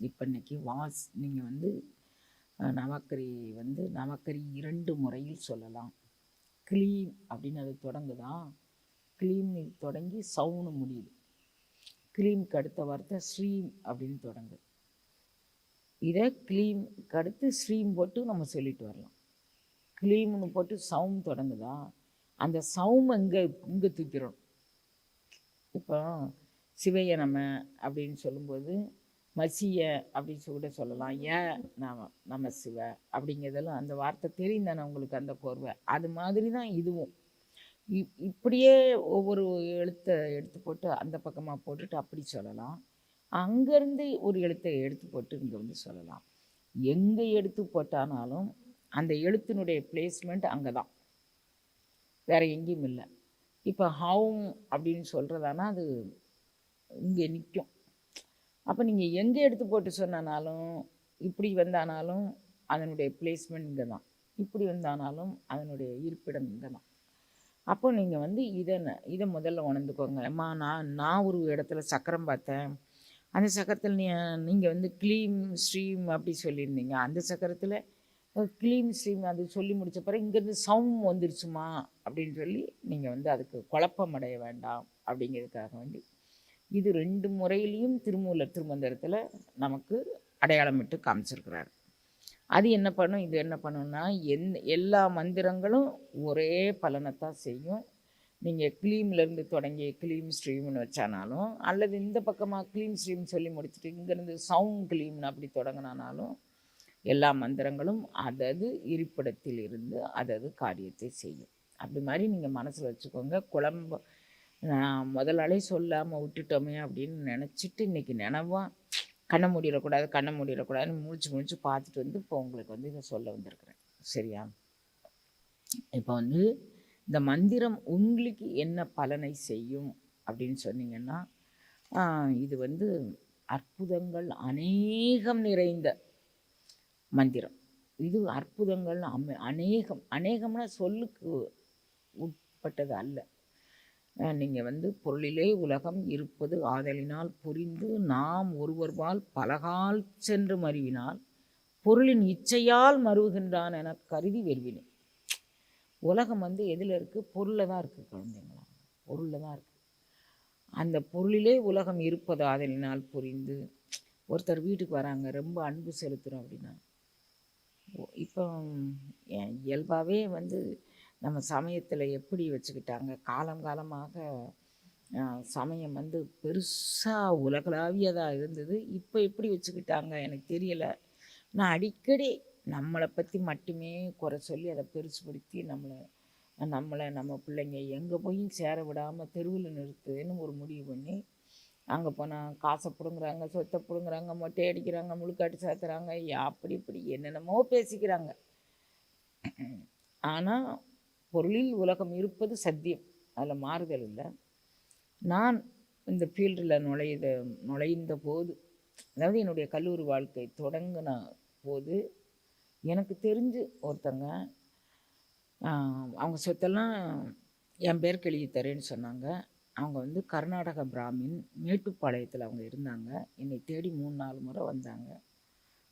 இப்போ இன்னைக்கு வாஸ் நீங்கள் வந்து அஹ், நவக்கரி வந்து நவக்கரி இரண்டு முறையில் சொல்லலாம். க்ளீம் அப்படின்னு அது தொடங்குதா? க்ளீம் தொடங்கி சவுன்னு முடியுது. க்ளீம்க்கு அடுத்த வார்த்தை ஸ்ரீம் அப்படின்னு தொடங்குது. இதை க்ளீம்க்கு அடுத்து ஸ்ரீம் போட்டு நம்ம சொல்லிட்டு வரலாம். க்ளீம்னு போட்டு சவும் தொடங்குதா? அந்த சவும் இங்கே இங்கே தூக்கிறோம் இப்போ சிவைய நம்ம அப்படின்னு சொல்லும்போது மசிய அப்படின்னு கூட சொல்லலாம். ஏன் நாம நம்ம சிவ அப்படிங்கிறதெல்லாம் அந்த வார்த்தை தெரியும் உங்களுக்கு அந்த கோர்வை. அது மாதிரி தான் இதுவும். இப் இப்படியே ஒவ்வொரு எழுத்தை எடுத்து போட்டு அந்த பக்கமாக போட்டுட்டு அப்படி சொல்லலாம். அங்கேருந்து ஒரு எழுத்தை எடுத்து போட்டு இங்கே வந்து சொல்லலாம். எங்கே எடுத்து போட்டானாலும் அந்த எழுத்தினுடைய பிளேஸ்மெண்ட் அங்கே தான். வேறு எங்கேயும் இல்லை. இப்போ ஹவும் அப்படின்னு சொல்கிறதானா அது இங்கே நிற்கும் அப்போ நீங்கள் எங்கே எடுத்து போட்டு சொன்னாலும் இப்படி வந்தானாலும் அதனுடைய பிளேஸ்மெண்ட் இங்கே தான். இப்படி வந்தானாலும் அதனுடைய இருப்பிடம் இங்கே தான். அப்போ நீங்கள் வந்து இதை இதை முதல்ல உணர்ந்துக்கோங்க. அம்மா நான் நான் ஒரு இடத்துல சக்கரம் பார்த்தேன். அந்த சக்கரத்தில் நீ நீங்கள் வந்து க்ளீம் ஸ்ட்ரீம் அப்படி சொல்லியிருந்தீங்க. அந்த சக்கரத்தில் க்ளீம் ஸ்ட்ரீம் அது சொல்லி முடித்த பிறகு இங்கேருந்து சவுண்ட் வந்துருச்சுமா? அப்படின்னு சொல்லி நீங்கள் வந்து அதுக்கு குழப்பம் அடைய வேண்டாம் அப்படிங்கிறதுக்காக வேண்டி இது ரெண்டு முறையிலையும் திருமூலர் திருமந்திரத்தில் நமக்கு அடையாளமிட்டு காமிச்சிருக்கிறார். அது என்ன பண்ணும்? இது என்ன பண்ணும்னா எந் எல்லா மந்திரங்களும் ஒரே பலனைத்தான் செய்யும். நீங்கள் கிளீம்லேருந்து தொடங்கி க்ளீம் ஸ்ட்ரீம்னு வச்சானாலும் அல்லது இந்த பக்கமாக க்ளீம் ஸ்ட்ரீம் சொல்லி முடிச்சுட்டு இங்கேருந்து சவுண்ட் க்ளீம்னு அப்படி தொடங்கினானாலும் எல்லா மந்திரங்களும் அதது இருப்பிடத்தில் இருந்து அதது காரியத்தை செய்யும். அப்படி மாதிரி நீங்கள் மனசில் வச்சுக்கோங்க. குழம்பு நான் முதலாளே சொல்லாமல் விட்டுட்டோமே அப்படின்னு நினச்சிட்டு இன்றைக்கி நினவாக கண்ணை மூடிடக்கூடாது கண்ணை மூடிடக்கூடாதுன்னு முடிச்சு முடிச்சு பார்த்துட்டு வந்து இப்போ உங்களுக்கு வந்து இதை சொல்ல வந்திருக்கிறேன். சரியா? இப்போ வந்து இந்த மந்திரம் உங்களுக்கு என்ன பலனை செய்யும் அப்படின்னு சொன்னீங்கன்னா இது வந்து அற்புதங்கள் அநேகம் நிறைந்த மந்திரம். இது அற்புதங்கள் அமை அநேகம் அநேகம்னா சொல்லுக்கு உட்பட்டது அல்ல. நீங்கள் வந்து பொருளிலே உலகம் இருப்பது ஆதலினால் புரிந்து நாம் ஒருவர்வால் பலகால் சென்று மருவினால் பொருளின் இச்சையால் மருவுகின்றான் என கருதி வெறுவினேன் உலகம் வந்து எதில் இருக்குது பொருளில் தான் இருக்குது குழந்தைங்களா. பொருளில் தான் இருக்குது அந்த பொருளிலே உலகம் இருப்பது ஆதலினால் புரிந்து ஒருத்தர் வீட்டுக்கு வராங்க ரொம்ப அன்பு செலுத்துகிறோம் அப்படின்னா இப்போ இயல்பாகவே வந்து நம்ம சமயத்தில் எப்படி வச்சுக்கிட்டாங்க? காலம் காலமாக சமயம் வந்து பெருசாக உலகளாவியதாக இருந்தது. இப்போ எப்படி வச்சுக்கிட்டாங்க? எனக்கு தெரியலை. நான் அடிக்கடி நம்மளை பற்றி மட்டுமே குறை சொல்லி அதை பெருசுபடுத்தி நம்மளை நம்மளை நம்ம பிள்ளைங்க எங்கே போயும் சேர விடாமல் தெருவில் நிறுத்துன்னு ஒரு முடிவு பண்ணி அங்கே போனால் காசை பிடுங்குறாங்க சொத்தை பிடுங்குறாங்க மொட்டை அடிக்கிறாங்க முழுக்காட்டு சாத்துறாங்க அப்படி இப்படி என்னென்னமோ பேசிக்கிறாங்க. ஆனால் பொருளில் உலகம் இருப்பது சத்தியம். அதில் மாறுதல் இல்லை. நான் இந்த ஃபீல்டில் நுழைத நுழைந்த போது அதாவது என்னுடைய கல்லூரி வாழ்க்கை தொடங்கின போது எனக்கு தெரிஞ்சு ஒருத்தங்க அவங்க சொத்தெல்லாம் என் பேருக்கு எழுதி தரேன்னு சொன்னாங்க. அவங்க வந்து கர்நாடக பிராமின் மேட்டுப்பாளையத்தில் அவங்க இருந்தாங்க. என்னை தேடி மூணு நாலு முறை வந்தாங்க.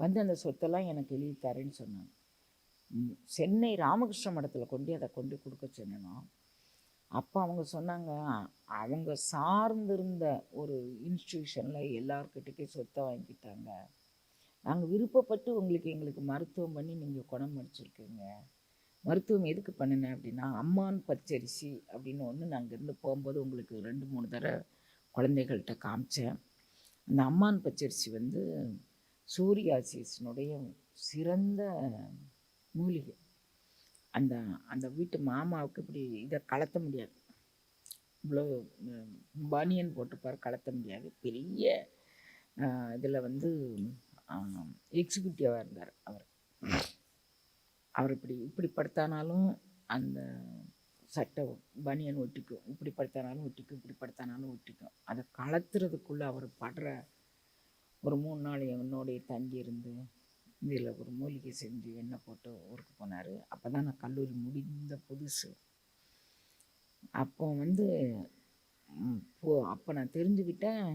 வந்து அந்த சொத்தெல்லாம் எனக்கு எழுதி தரேன்னு சொன்னாங்க. சென்னை ராமகிருஷ்ண மடத்தில் கொண்டு அதை கொண்டு கொடுக்க சொன்னோம் அப்போ அவங்க சொன்னாங்க அவங்க சார்ந்திருந்த ஒரு இன்ஸ்டியூஷனில் எல்லாருக்கிட்டக்கே சொத்தை வாங்கிட்டாங்க. நாங்கள் விருப்பப்பட்டு உங்களுக்கு எங்களுக்கு மருத்துவம் பண்ணி நீங்கள் குணம் அடிச்சிருக்கீங்க. மருத்துவம் எதுக்கு பண்ணினேன் அப்படின்னா அம்மான் பச்சரிசி அப்படின்னு ஒன்று நான் அங்கேருந்து போகும்போது உங்களுக்கு ரெண்டு மூணு தடவை குழந்தைகள்கிட்ட காமிச்சேன். அந்த அம்மான் பச்சரிசி வந்து சூரியாசிஸினுடைய சிறந்த மூலிகை. அந்த அந்த வீட்டு மாமாவுக்கு இப்படி இதை கலத்த முடியாது. இவ்வளோ பனியன் போட்டுப்பார் கலத்த முடியாது. பெரிய இதில் வந்து எக்ஸிக்யூட்டிவாக இருந்தார் அவர். அவர் இப்படி இப்படி படுத்தானாலும் அந்த சட்டை பனியன் ஒட்டிக்கும். இப்படி படுத்தானாலும் ஒட்டிக்கும். இப்படி படுத்தானாலும் ஒட்டிக்கும். அதை கலத்துறதுக்குள்ளே அவர் படுற ஒரு மூணு நாள் என்னோடைய தங்கி இருந்து இதில் ஒரு மூலிகை செஞ்சு எண்ணெய் போட்டு ஊருக்கு போனார். அப்போ தான் நான் கல்லூரி முடிந்த புதுசு. அப்போ வந்து போ அப்போ நான் தெரிஞ்சுக்கிட்டேன்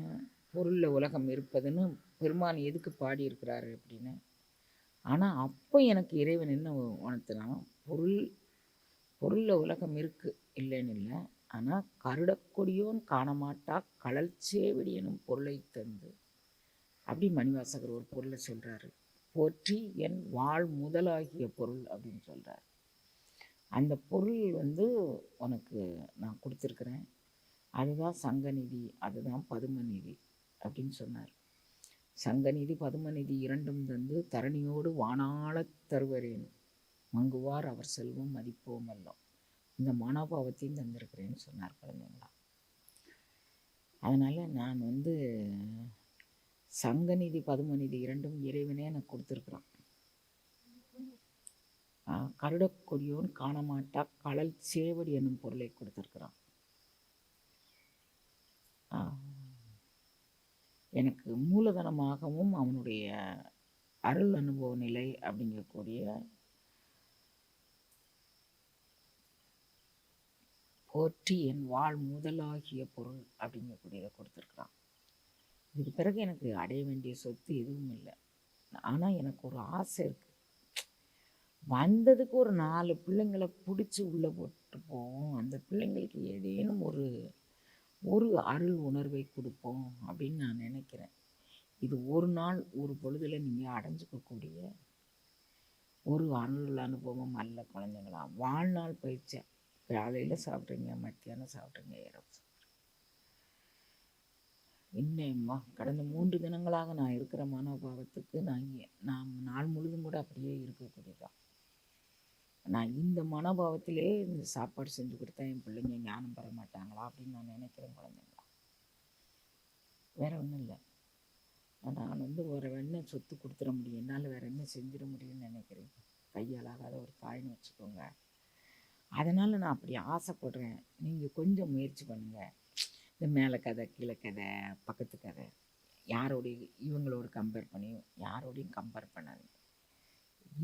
பொருளில் உலகம் இருப்பதுன்னு பெருமான் எதுக்கு பாடியிருக்கிறாரு அப்படின்னு. ஆனால் அப்போ எனக்கு இறைவன் என்ன உணர்த்தினா பொருள் பொருளில் உலகம் இருக்குது இல்லைன்னு இல்லை. ஆனால் கருடக்கொடியோன் காணமாட்டா கடல் சேவடி எனும் பொருளை தந்து அப்படி மணிவாசகர் ஒரு பொருளை சொல்கிறாரு போற்றி என் வாழ் முதலாகிய பொருள் அப்படின்னு சொல்கிறார் அந்த பொருள் வந்து உனக்கு நான் கொடுத்துருக்குறேன். அதுதான் சங்கநிதி அதுதான் பதுமநிதி அப்படின்னு சொன்னார். சங்கநிதி பதுமநிதி இரண்டும் தந்து தரணியோடு வானாளத் தருவரேன். மங்குவார் அவர் செல்வம் மதிப்போம் அல்லோம் இந்த மனோபாவத்தையும் தந்திருக்கிறேன்னு சொன்னார் குழந்தைங்களா. அதனால் நான் வந்து சங்கநிதி பதுமநிதி இரண்டும் இறைவனே எனக்கு கொடுத்துருக்குறான். கருடக்கொடியோன் காணமாட்டா கடல் சேவடி என்னும் பொருளை கொடுத்துருக்குறான். எனக்கு மூலதனமாகவும் அவனுடைய அருள் அனுபவ நிலை அப்படிங்கக்கூடிய போற்றி என் வாழ் முதலாகிய பொருள் அப்படிங்கக்கூடியதை கொடுத்துருக்குறான். இதுக்கு பிறகு எனக்கு அடைய வேண்டிய சொத்து எதுவும் இல்லை. ஆனால் எனக்கு ஒரு ஆசை இருக்குது வந்ததுக்கு ஒரு நாலு பிள்ளைங்களை பிடிச்சி உள்ளே போட்டு போவோம் அந்த பிள்ளைங்களுக்கு ஏதேனும் ஒரு ஒரு அருள் உணர்வை கொடுப்போம் அப்படின்னு நான் நினைக்கிறேன். இது ஒரு நாள் ஒரு பொழுதில் நீங்கள் அடைஞ்சிக்கக்கூடிய ஒரு அருள் அனுபவம் அல்ல குழந்தைங்களா? வாழ்நாள் பயிற்சி. காலையில் சாப்பிட்றீங்க மத்தியானம் சாப்பிட்றீங்க இரவு என்னம்மா கடந்த மூன்று தினங்களாக நான் இருக்கிற மனோபாவத்துக்கு நான் நான் நாள் முழுதும் கூட அப்படியே இருக்கக்கூடியதான் நான் இந்த மனோபாவத்திலே இந்த சாப்பாடு செஞ்சு கொடுத்தா என் பிள்ளைங்க ஞானம் பெற மாட்டாங்களா அப்படின்னு நான் நினைக்கிறேன் குழந்தைங்களா? வேற ஒன்றும் இல்லை. நான் வந்து ஒரு என்ன சொத்து கொடுத்துட முடியும்? என்னால் வேற என்ன செஞ்சிட முடியும்னு நினைக்கிறேன். கையாலாகாத ஒரு தாய்னு வச்சுக்கோங்க. அதனால் நான் அப்படி ஆசைப்படுறேன். நீங்கள் கொஞ்சம் முயற்சி பண்ணுங்கள் இந்த மேலே கதை கீழே கதை பக்கத்து கதை. யாரோடைய இவங்களோட கம்பேர் பண்ணி யாரோடையும் கம்பேர் பண்ணாதீங்க.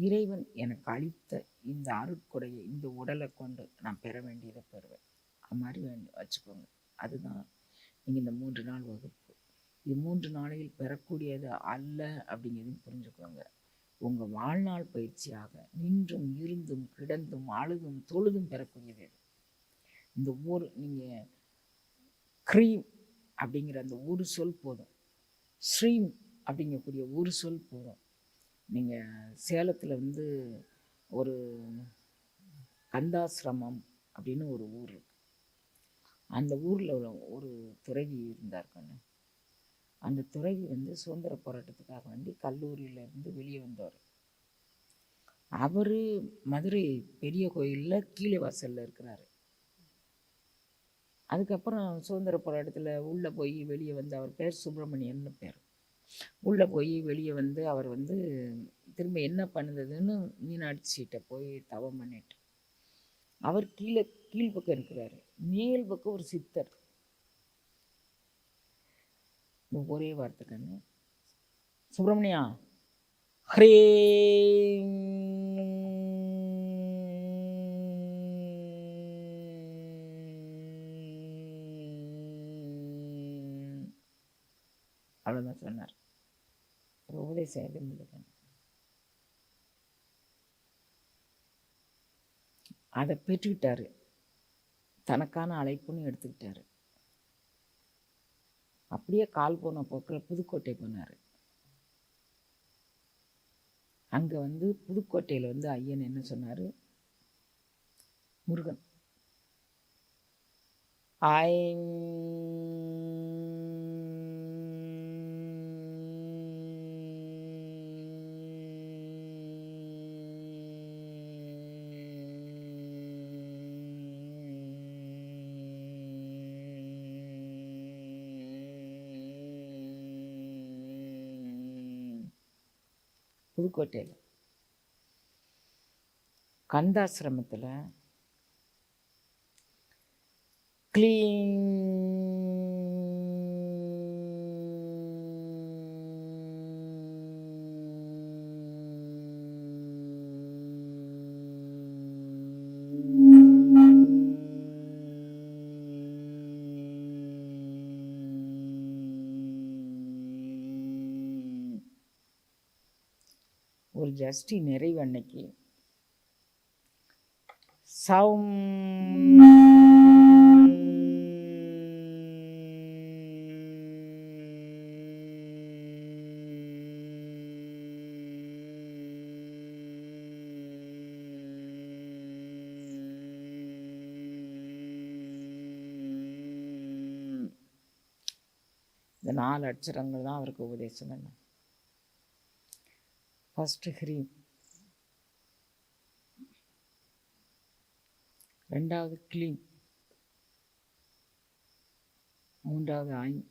இறைவன் எனக்கு அளித்த இந்த அருட்கொடையை இந்த உடலை கொண்டு நான் பெற வேண்டியதை பெறுவேன். அது மாதிரி வேண்டி வச்சுக்கோங்க. அதுதான் நீங்கள் இந்த மூன்று நாள் வகுப்பு. இது மூன்று நாளையில் பெறக்கூடியது அல்ல அப்படிங்கிறதையும் புரிஞ்சுக்கோங்க. உங்கள் வாழ்நாள் பயிற்சியாக நின்றும் இருந்தும் கிடந்தும் அழுதும் தொழுதும் பெறக்கூடியது இந்த ஊர் நீங்கள் க்ரீம் அப்படிங்கிற அந்த ஒரு சொல் போதும். ஸ்ரீம் அப்படிங்கக்கூடிய ஒரு சொல் போதும். நீங்கள் சேலத்தில் வந்து ஒரு கந்தாசிரமம் அப்படின்னு ஒரு ஊர் இருக்கு. அந்த ஊரில் ஒரு துறவி இருந்தார் கண்ணு அந்த துறவி வந்து சுதந்திர போராட்டத்துக்காக வேண்டி கல்லூரியிலேருந்து வெளியே வந்தவர். அவர் மதுரை பெரிய கோயிலில் கீழே வாசலில் இருக்கிறாரு. அதுக்கப்புறம் சுதந்திர போராட்டத்தில் உள்ளே போய் வெளியே வந்து அவர் பேர் சுப்பிரமணியன்னு பேர். உள்ளே போய் வெளியே வந்து அவர் வந்து திரும்ப என்ன பண்ணுதுன்னு மீனாட்சிகிட்ட போய் தவம் பண்ணிட்டு அவர் கீழே கீழ்பக்கம் இருக்கிறாரு. மேல் பக்கம் ஒரு சித்தர். ஒரே வார்த்தை கண்ணு. சுப்பிரமணியா? ஹரே அவ்வளோதான் சொன்னார். உபதேசம் எதுவும் இல்லை அதை பெற்றுக்கிட்டாரு. தனக்கான அழைப்புன்னு எடுத்துக்கிட்டாரு. அப்படியே கால் போன போக்கில் புதுக்கோட்டை போனார். அங்கே வந்து புதுக்கோட்டையில் வந்து ஐயன் என்ன சொன்னார்? முருகன். ஐ புதுக்கோட்டையில். கந்தாசிரமத்தில் க்ளீன் ஜஷ்டி நிறைவு அன்னைக்கு. சௌம். இந்த நாலு அட்சரங்கள் தான் அவருக்கு உபதேசம் என்ன ஃபஸ்ட்டு ஹ்ரீம் ரெண்டாவது க்ளீம் மூன்றாவது ஆய்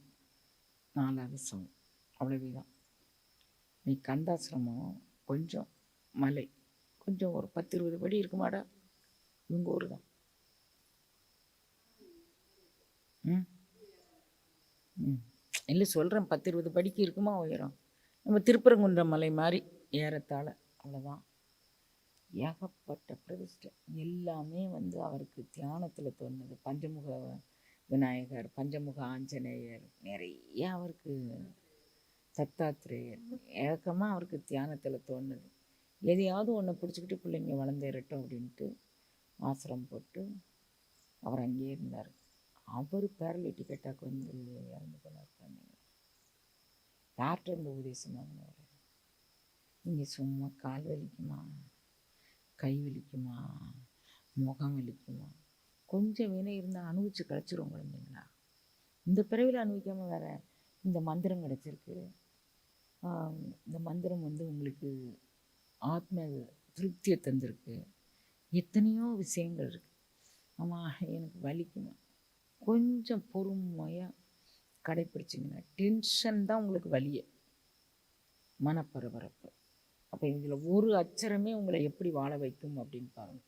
நாலாவது சவுண்ட் அவ்வளவே தான் நீ கந்தாசிரமம் கொஞ்சம் மலை. கொஞ்சம் ஒரு பத்து இருபது படி இருக்குமாடா. இவங்க ஊர் தான் ம்? ம். இல்லை சொல்கிறேன் பத்து இருபது படிக்கு இருக்குமா உயரம்? நம்ம திருப்பரங்குன்ற மலை மாதிரி. ஏறத்தாழ அவ்வளோதான் ஏகப்பட்ட பிரதிஷ்டை. எல்லாமே வந்து அவருக்கு தியானத்தில் தோணுது. பஞ்சமுக விநாயகர் பஞ்சமுக ஆஞ்சநேயர் நிறைய அவருக்கு தத்தாத்திரேயர். ஏக்கமாக அவருக்கு தியானத்தில் தோணுது. எதையாவது ஒன்று பிடிச்சிக்கிட்டு பிள்ளைங்க வளர்ந்துடட்டும் அப்படின்ட்டு ஆசிரம் போட்டு அவர் அங்கேயே இருந்தார். அவர் பேரலிட்டிக் அட்டாக் வந்து இறந்து போனார் குழந்தைங்க. யார்கிட்ட இருந்து உபதேசம் வாங்கினார்? நீங்கள் சும்மா கால் வலிக்குமா? கை வலிக்குமா? முகம் வலிக்குமா? கொஞ்சம் வேணா இருந்தால் அனுபவிச்சு கிடச்சிரும் குழந்தைங்களா? இந்த பிறவியில் அனுபவிக்காமல் வேறு இந்த மந்திரம் கிடச்சிருக்கு. இந்த மந்திரம் வந்து உங்களுக்கு ஆத்ம திருப்தியை தந்திருக்கு. எத்தனையோ விஷயங்கள் இருக்குது ஆமாம் எனக்கு வலிக்குமா? கொஞ்சம் பொறுமையாக கடைப்பிடிச்சிங்கன்னா டென்ஷன் தான் உங்களுக்கு வலியை. மனப்பரபரப்பு. அப்போ இதில் ஒரு அச்சரமே உங்களை எப்படி வாழ வைக்கும் அப்படின்னு பாருங்க.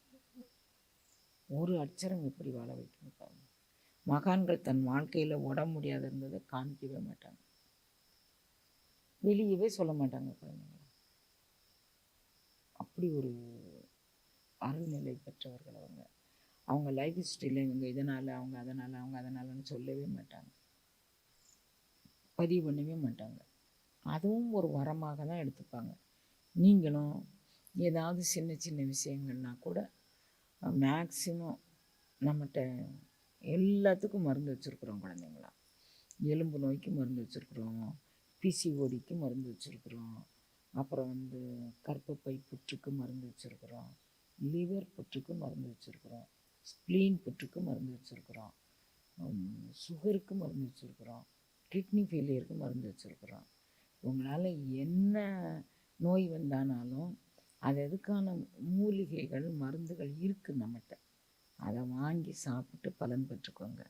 ஒரு அச்சரம் எப்படி வாழ வைக்கும் பாருங்க. மகான்கள் தன் வாழ்க்கையில் உட முடியாத இருந்ததை காமிக்கவே மாட்டாங்க. வெளியவே சொல்ல மாட்டாங்க குழந்தைங்க அப்படி ஒரு அருள்நிலை பெற்றவர்கள் அவங்க. அவங்க லைஃப் ஹிஸ்ட்ரியில் இவங்க இதனால் அவங்க அதனால் அவங்க அதனாலன்னு சொல்லவே மாட்டாங்க. பதிவு பண்ணவே மாட்டாங்க. அதுவும் ஒரு வரமாக தான் எடுத்துப்பாங்க. நீங்களும் ஏதாவது சின்ன சின்ன விஷயங்கள்னா கூட மேக்சிமம் நம்மகிட்ட எல்லாத்துக்கும் மருந்து வச்சுருக்குறோம் குழந்தைங்களா. எலும்பு நோய்க்கு மருந்து வச்சுருக்குறோம் பிசிஓடிக்கு மருந்து வச்சுருக்குறோம் அப்புறம் வந்து கற்பப்பை புற்றுக்கு மருந்து வச்சுருக்குறோம் லிவர் புற்றுக்கு மருந்து வச்சுருக்குறோம் ஸ்ப்ளீன் புற்றுக்கு மருந்து வச்சுருக்குறோம் சுகருக்கு மருந்து வச்சுருக்குறோம் கிட்னி ஃபெயிலியருக்கு மருந்து வச்சுருக்குறோம். உங்களால் என்ன நோய் வந்தானாலும் அது எதுக்கான மூலிகைகள் மருந்துகள் இருக்குது நம்மகிட்ட. அதை வாங்கி சாப்பிட்டு பலன் பெற்றுக்கோங்க.